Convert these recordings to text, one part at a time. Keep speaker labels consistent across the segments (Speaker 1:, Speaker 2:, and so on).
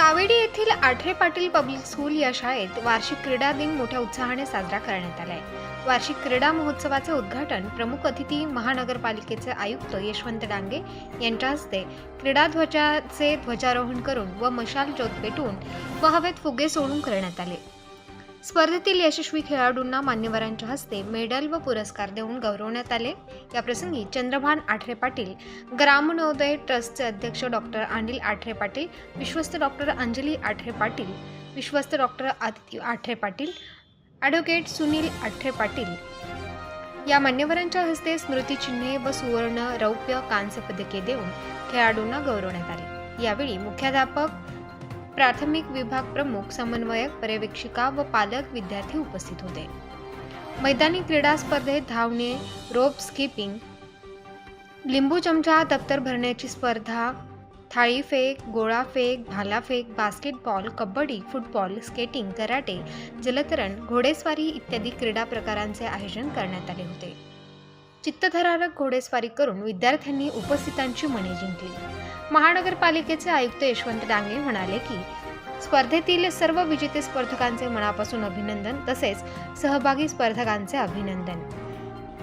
Speaker 1: सावेडी येथील Athare Patil public school या शाळेत वार्षिक क्रीडा दिन मोठ्या उत्साहाने साजरा करण्यात आलाय. वार्षिक क्रीडा महोत्सवाचे उद्घाटन प्रमुख अतिथी महानगरपालिकेचे आयुक्त यशवंत डांगे यांच्या हस्ते क्रीडा ध्वजाचे ध्वजारोहण करून व मशाल ज्योत पेटवून व हवेत फुगे सोडून करण्यात आले. स्पर्धेतील यशस्वी खेळाडूंना मान्यवरांच्या हस्ते मेडल व पुरस्कार देऊन गौरवण्यात आले. याप्रसंगी चंद्रभान आठरे पाटील ग्रामनोदय ट्रस्टचे अध्यक्ष डॉक्टर अनिल आठरे पाटील विश्वस्त डॉक्टर अंजली आठरे पाटील विश्वस्त डॉक्टर आदित्य आठरे पाटील ॲडव्होकेट सुनील आठरे पाटील. या मान्यवरांच्या हस्ते स्मृतिचिन्हे व सुवर्ण रौप्य कांस्य पदके देऊन खेळाडूंना गौरवण्यात आले. यावेळी मुख्याध्यापक प्राथमिक विभाग प्रमुख समन्वयक पर्यवेक्षिका व पालक विद्यार्थी उपस्थित होते. मैदानी क्रीडा स्पर्धेत धावणे रोप स्किपिंग लिंबू चमचा दप्तर भरण्याची स्पर्धा थाळी फेक गोळा फेक भाला fake basketball kabaddi football skating karate जलतरण घोडेस्वारी इत्यादी क्रीडा प्रकारांचे आयोजन करण्यात आले होते. चित्तथरारक घोडेस्वारी करून विद्यार्थ्यांनी उपस्थितांची मने जिंकली. महानगरपालिकेचे आयुक्त यशवंत डांगे म्हणाले की स्पर्धेतील सर्व विजेते स्पर्धकांचे मनापासून अभिनंदन तसेच सहभागी स्पर्धकांचे अभिनंदन.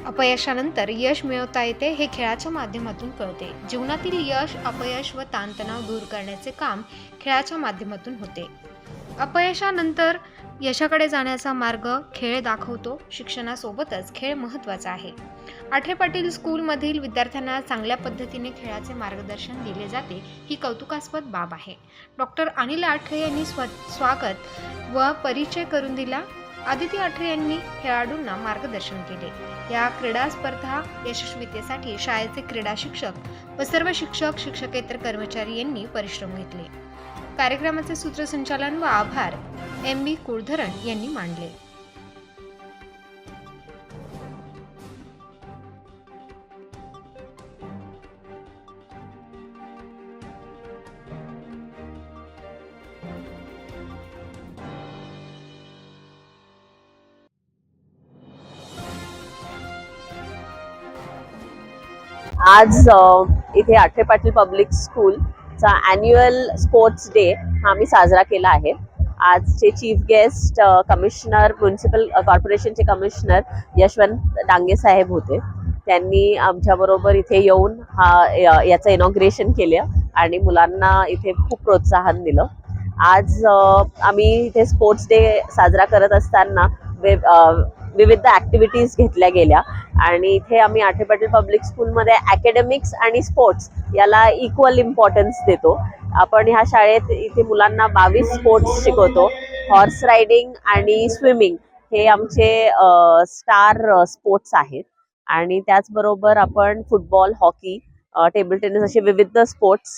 Speaker 1: अपयशानंतर यश मिळवता येते हे खेळाच्या माध्यमातून कळते. जीवनातील यश अपयश व ताणतणाव दूर करण्याचे काम खेळाच्या माध्यमातून होते. अपयशानंतर यशाकडे जाण्याचा मार्ग खेळ दाखवतो. शिक्षणासोबतच खेळ महत्त्वाचा आहे. आठे पाटील स्कूलमधील विद्यार्थ्यांना चांगल्या पद्धतीने खेळाचे मार्गदर्शन दिले जाते ही कौतुकास्पद बाब आहे. डॉक्टर अनिल आठरे यांनी स्व स्वागत व परिचय करून दिला. आदिती आठरे यांनी खेळाडूंना मार्गदर्शन केले. या क्रीडा स्पर्धा यशस्वीतेसाठी शाळेचे क्रीडा शिक्षक व सर्व शिक्षक शिक्षकेतर कर्मचारी यांनी परिश्रम घेतले. कार्यक्रमाचे सूत्रसंचालन व आभार एम बी कुळधरण यांनी मांडले.
Speaker 2: आज इथे आठे पाटील पब्लिक चा अॅन्युअल स्पोर्ट्स डे हा आम्ही साजरा केला आहे. आजचे चीफ गेस्ट कमिशनर म्युन्सिपल कॉर्पोरेशनचे कमिशनर यशवंत डांगे साहेब होते. त्यांनी आमच्याबरोबर इथे येऊन हा याचं इनॉग्रेशन केलं आणि मुलांना इथे खूप प्रोत्साहन दिलं. आज आम्ही इथे स्पोर्ट्स डे साजरा करत असताना वे- विविध ऍक्टिव्हिटीज घेतल्या गेल्या. आणि इथे आम्ही आठे पाटील पब्लिक स्कूलमध्ये अकॅडमिक्स आणि स्पोर्ट्स याला इक्वल इम्पॉर्टन्स देतो. आपण ह्या शाळेत इथे मुलांना बावीस स्पोर्ट्स शिकवतो. हॉर्स रायडिंग आणि स्विमिंग हे आमचे स्टार स्पोर्ट्स आहेत. आणि त्याचबरोबर आपण फुटबॉल हॉकी टेबल टेनिस असे विविध स्पोर्ट्स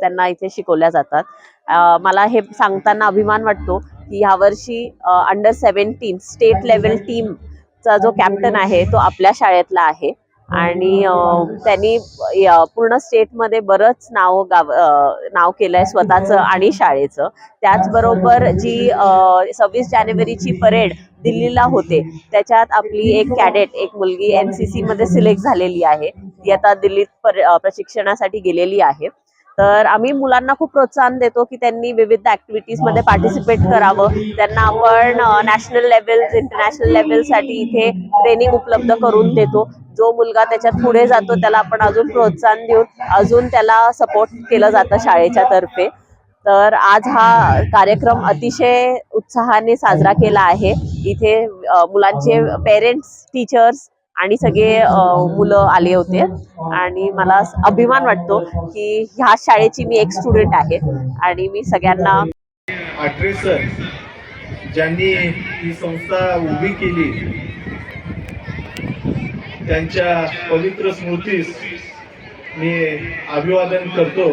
Speaker 2: त्यांना इथे शिकवल्या जातात. मला हे सांगताना अभिमान वाटतो की ह्यावर्षी अंडर सेवन्टीन स्टेट लेवल टीमचा जो कॅप्टन आहे तो आपल्या शाळेतला आहे. आणि त्यांनी पूर्ण स्टेटमध्ये बरंच नाव गाव नाव नाव केलंय स्वतःचं आणि शाळेचं. त्याचबरोबर जी सव्वीस जानेवारीची परेड दिल्लीला होते त्याच्यात आपली एक कॅडेट एक मुलगी एन सी सीमध्ये सिलेक्ट झालेली आहे. ती आता दिल्लीत पर- प्रशिक्षणासाठी गेलेली आहे. तर आम्ही मुलांना खूप प्रोत्साहन देतो की त्यांनी विविध ऍक्टिव्हिटीजमध्ये पार्टिसिपेट करावं. त्यांना आपण नॅशनल लेवल इंटरनॅशनल लेवलसाठी इथे ट्रेनिंग उपलब्ध करून देतो. जो मुलगा त्याच्यात पुढे जातो त्याला आपण अजून प्रोत्साहन देऊन अजून त्याला सपोर्ट केलं जातं शाळेच्या तर्फे. तर आज हा कार्यक्रम अतिशय उत्साहाने साजरा केला आहे. इथे मुलांचे पेरेंट्स टीचर्स आणि सगळे मुलं आले होते. आणि मला अभिमान वाटतो की ह्या शाळेची मी एक स्टुडंट आहे. आणि मी सगळ्यांना
Speaker 3: सर ज्यांनी ही संस्था उभी केली त्यांच्या पवित्र स्मृतीस मी अभिवादन करतो.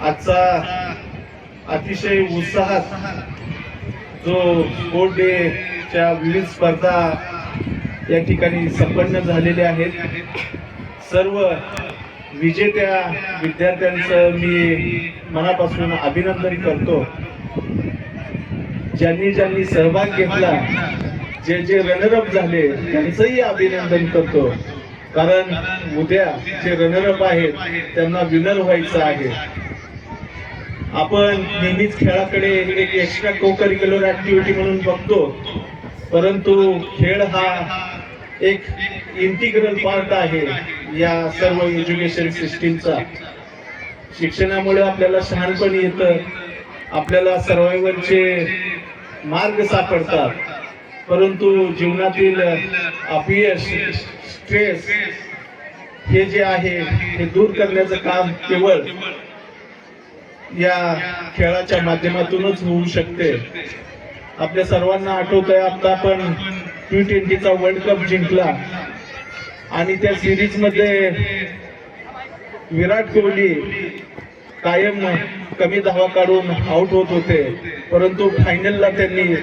Speaker 3: आजचा अतिशय उत्साहात जो स्पोर्ट च्या विविध स्पर्धा या ठिकाणी संपन्न झालेल्या आहेत. सर्व विजेत्या विद्यार्थ्यांचं मी मनापासून अभिनंदन करतो. ज्यांनी ज्यांनी सहभाग घेतला जे जे रनरअप झाले त्यांचंही अभिनंदन करतो. कारण उद्या जे रनरअप आहेत त्यांना विनर व्हायचं आहे. आपण नेहमीच खेळाकडे एक एक्स्ट्रा को करिक्युलर ऍक्टिव्हिटी म्हणून बघतो. परंतु खेळ हा एक इंटिग्रल पार्ट आहे या सर्व एज्युकेशन सिस्टीमचा शिक्षणामुळे आपल्याला शहाणपण येतं आपल्याला सर्वायवलचे मार्ग सापडतात. परंतु जीवनातील अपयश स्ट्रेस हे जे आहे हे दूर करण्याचं काम केवळ या खेळाच्या माध्यमातूनच होऊ शकते. आपल्या सर्वांना आठवत आहे आता आपण टी ट्वेंटीचा वर्ल्ड कप जिंकला. आणि त्या सिरीजमध्ये विराट कोहली कायम कमी धावा काढून आउट होत होते. परंतु फायनलला त्यांनी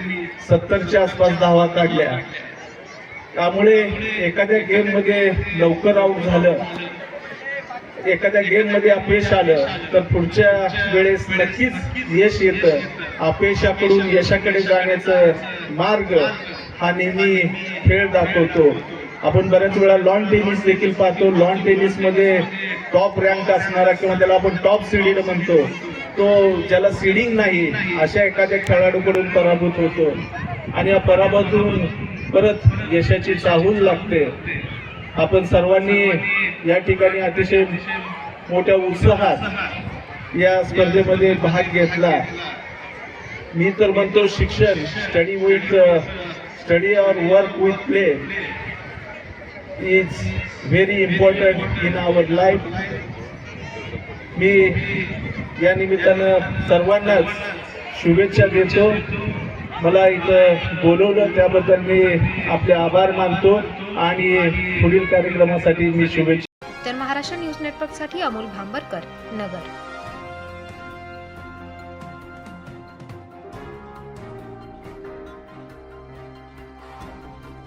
Speaker 3: सत्तरच्या आसपास धावा काढल्या. त्यामुळे एखाद्या गेममध्ये लवकर आउट झालं. एखाद्या गेममध्ये अपयश आलं तर पुढच्या वेळेस नक्कीच यश येतं. अपयशाकडून यशाकडे जाण्याचं मार्ग हा नेहमी खेळ दाखवतो. आपण बऱ्याच वेळा लॉन टेनिस देखील पाहतो. लॉन टेनिसमध्ये टॉप रँक असणारा किंवा त्याला आपण टॉप सिडीड म्हणतो. तो ज्याला सिडिंग नाही अशा एखाद्या खेळाडूकडून पराभूत होतो. आणि या पराभूतून परत यशाची चाहूल लागते. आपण सर्वांनी या ठिकाणी अतिशय मोठ्या उत्साहात या स्पर्धेमध्ये भाग घेतला. मी तर म्हणतो शिक्षण study with study or work with play is very important in our life मी या निमित्तानं सर्वांनाच शुभेच्छा देतो. मला इथं बोलवलं त्याबद्दल मी आपले आभार मानतो. आणि पुढील कार्यक्रमासाठी मी शुभेच्छा
Speaker 1: तर महाराष्ट्र न्यूज नेटवर्कसाठी अमोल भांबरकर नगर.